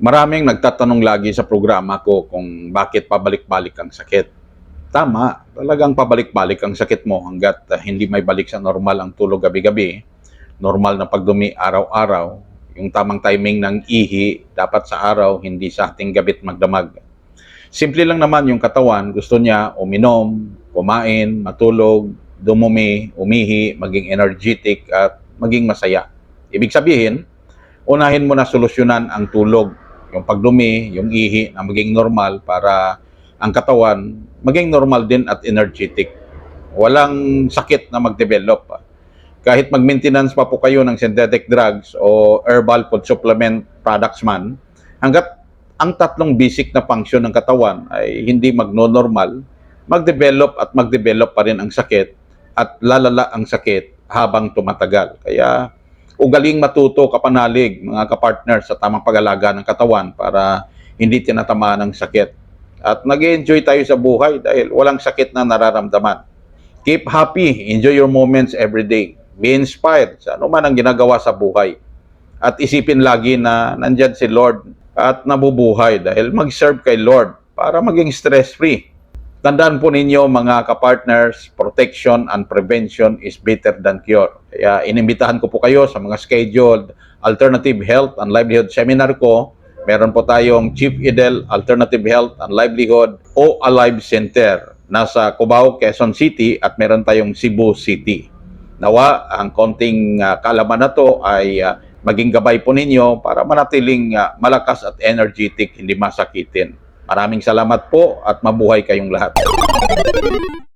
Maraming nagtatanong lagi sa programa ko kung bakit pabalik-balik ang sakit. Tama, talagang pabalik-balik ang sakit mo hanggat uh, hindi may balik sa normal ang tulog gabi-gabi, normal na pagdumi araw-araw, yung tamang timing ng ihi dapat sa araw, hindi sa ating gabit magdamag. Simple lang naman yung katawan, gusto niya uminom, kumain, matulog, dumumi, umihi, maging energetic at maging masaya. Ibig sabihin, unahin mo na solusyonan ang tulog, yung pagdumi, yung ihi na maging normal para ang katawan maging normal din at energetic. Walang sakit na mag-develop. Kahit mag-maintenance pa po kayo ng synthetic drugs o herbal food supplement products man, hanggat ang tatlong basic na function ng katawan ay hindi magno-normal, mag-develop at mag-develop pa rin ang sakit at lalala ang sakit habang tumatagal. Kaya ugaling matuto kapanalig mga kapartner sa tamang pag-alaga ng katawan para hindi tinatamaan ng sakit. At nag enjoy tayo sa buhay dahil walang sakit na nararamdaman. Keep happy, enjoy your moments every day. Be inspired sa ano ang ginagawa sa buhay. At isipin lagi na nandyan si Lord at nabubuhay dahil mag-serve kay Lord para maging stress-free. Tandaan po ninyo mga kapartners, protection and prevention is better than cure. Kaya inimbitahan ko po kayo sa mga scheduled alternative health and livelihood seminar ko. Meron po tayong Chief Idel Alternative Health and Livelihood o Alive Center. Nasa Cubao, Quezon City at meron tayong Cebu City. Nawa, ang konting uh, kaalaman na to ay uh, maging gabay po ninyo para manatiling uh, malakas at energetic, hindi masakitin. Maraming salamat po at mabuhay kayong lahat.